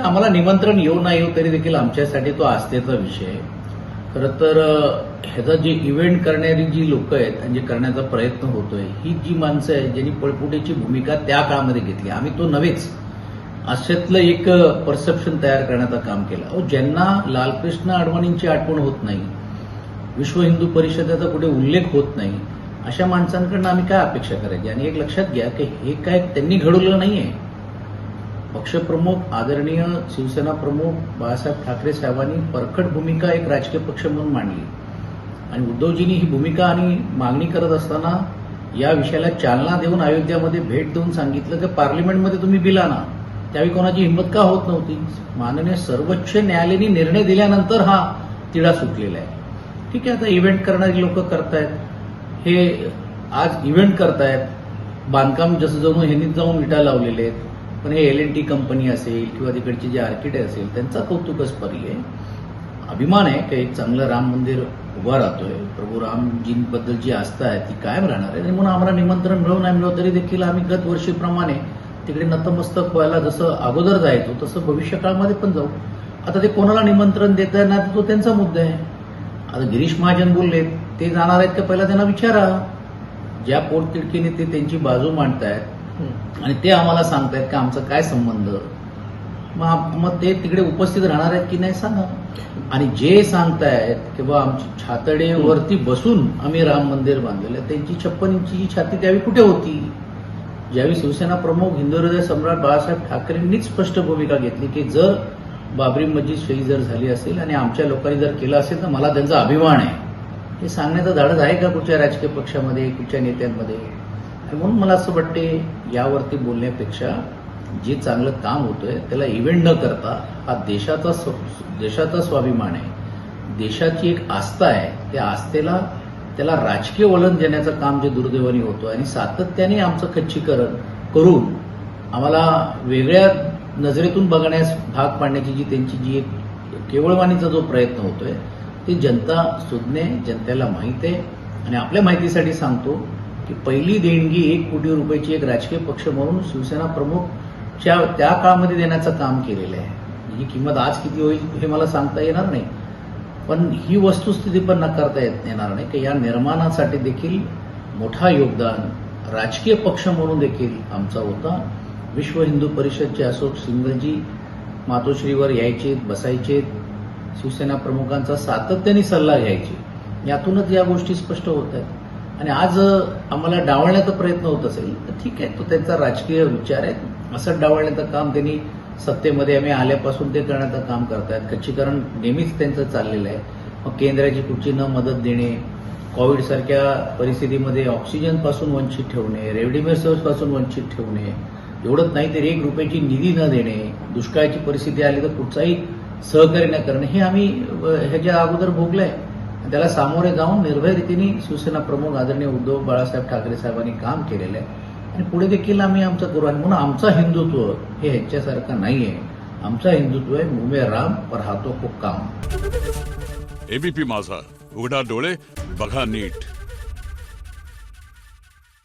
आम्हाला निमंत्रण येऊ नाही येऊ तरी देखील आमच्यासाठी तो आस्थेचा विषय आहे. खरं तर ह्याचा जे इव्हेंट करणारी जी लोक आहेत आणि जे करण्याचा प्रयत्न होतोय ही जी माणसं आहेत ज्यांनी पळपुटीची भूमिका त्या काळामध्ये घेतली. आम्ही तो नव्हेच. अशातलं एक परसेप्शन तयार करण्याचं काम केलं. अहो ज्यांना लालकृष्ण अडवाणींची आठवण होत नाही विश्व हिंदू परिषदेचा कुठे उल्लेख होत नाही अशा माणसांकडनं आम्ही काय अपेक्षा करायची? आणि एक लक्षात घ्या की हे काय त्यांनी घडवलं नाहीये. पक्षप्रमुख आदरणीय शिवसेना प्रमुख बाळासाहेब ठाकरे साहेबांनी परखड भूमिका एक राजकीय पक्ष म्हणून मांडली. आणि उद्धवजींनी ही भूमिका आणि मागणी करत असताना या विषयाला चालना देऊन अयोध्यामध्ये भेट देऊन सांगितलं की पार्लिमेंटमध्ये तुम्ही बिला ना. त्यावेळी कोणाची हिंमत का होत नव्हती? माननीय सर्वोच्च न्यायालयाने निर्णय दिल्यानंतर हा तिढा सुटलेला आहे. ठीक आहे आता इव्हेंट करणारी लोक करतायत. हे आज इव्हेंट करतायत. बांधकाम जसं जणू ह्यांनीच जाऊन विटा लावलेले आहेत. पण हे एल एन टी कंपनी असेल किंवा तिकडचे जे आर्किटेक्ट असेल त्यांचा कौतुकस्पदी आहे अभिमान आहे की एक चांगलं राम मंदिर उभा राहतोय. प्रभू रामजींबद्दल जी आस्था आहे ती कायम राहणार आहे. आणि म्हणून आम्हाला निमंत्रण मिळवून नाही मिळव तरी देखील आम्ही गत वर्षीप्रमाणे तिकडे नतमस्तक व्हायला जसं अगोदर जायचो तसं भविष्यकाळामध्ये पण जाऊ. आता ते कोणाला निमंत्रण देत आहे ना तो त्यांचा मुद्दा आहे. आता गिरीश महाजन बोलले ते जाणार आहेत का? पहिला त्यांना विचारा. ज्या पोटतिडकीने ते त्यांची बाजू मांडतायत आणि ते आम्हाला सांगतायत का आमचा काय संबंध? मग मग ते तिकडे उपस्थित राहणार आहेत की नाही सांगा. आणि जे सांगतायत की बा आमची छातडेवरती बसून आम्ही राम मंदिर बांधलेलं आहे, त्यांची छप्पन इंचीची छाती त्यावेळी कुठे होती? ज्यावेळी शिवसेना प्रमुख हिंदू हृदय सम्राट बाळासाहेब ठाकरेंनीच स्पष्ट भूमिका घेतली की जर बाबरी मस्जिद शहीद जर झाली असेल आणि आमच्या लोकांनी जर केलं असेल तर मला त्यांचा अभिमान आहे. हे सांगण्याचं धाडस आहे का कुठच्या राजकीय पक्षामध्ये कुठच्या नेत्यांमध्ये? म्हणून मला असं वाटते यावरती बोलण्यापेक्षा जे चांगलं काम होतंय त्याला इव्हेंट न करता हा देशाचा स्व- देशाचा स्वाभिमान आहे. देशाची एक आस्था आहे. त्या आस्थेला त्याला राजकीय वळण देण्याचं काम जे दुर्दैवाने होतं आणि सातत्याने आमचं खच्चीकरण करून आम्हाला वेगळ्या नजरेतून बघण्यास भाग पाडण्याची जी त्यांची जी एक केवळवाणीचा जो प्रयत्न होतोय ते जनता सुज्ञ जनतेला माहीत आहे. आणि आपल्या माहितीसाठी सांगतो की पहिली देणगी एक कोटी रुपयाची एक राजकीय पक्ष म्हणून शिवसेना प्रमुखच्या त्या काळामध्ये देण्याचं काम केलेलं आहे. ही किंमत आज किती होईल हे मला सांगता येणार नाही. पण ही वस्तुस्थिती पण नकारता येत येणार नाही. की या निर्माणासाठी देखील मोठा योगदान राजकीय पक्ष म्हणून देखील आमचा होता. विश्व हिंदू परिषदचे अशोक सिंगलजी मातोश्रीवर यायचे बसायचे. शिवसेना प्रमुखांचा सातत्याने सल्ला घ्यायचे. यातूनच या गोष्टी स्पष्ट होत आहेत. आणि आज आम्हाला डावळण्याचा प्रयत्न होत असेल तर ठीक आहे तो त्यांचा राजकीय विचार आहे. असं डावळण्याचं काम त्यांनी सत्तेमध्ये आम्ही आल्यापासून ते करण्याचं काम करतायत. खच्चीकरण नेहमीच त्यांचं चाललेलं आहे. मग केंद्राची कुठची न मदत देणे कोविड सारख्या परिस्थितीमध्ये ऑक्सिजनपासून वंचित ठेवणे रेमडेसिवीरपासून वंचित ठेवणे एवढंच नाही तर एक रुपयाची निधी न देणे दुष्काळाची परिस्थिती आली तर कुठचाही सहकार्य न करणे हे आम्ही ह्याच्या अगोदर भोगलंय. त्याला सामोरे जाऊन निर्भय रीतीने शिवसेना प्रमुख आदरणीय उद्धव बाळासाहेब ठाकरे साहेबांनी काम केलेलं आहे. आणि पुढे देखील आम्ही आमचं करू आणि म्हणून आमचं हिंदुत्व हे ह्याच्यासारखं नाहीये. आमचं हिंदुत्व आहे मुमे राम पर हातो को काम एबीपी माझा उघडा डोळे बघा नीट.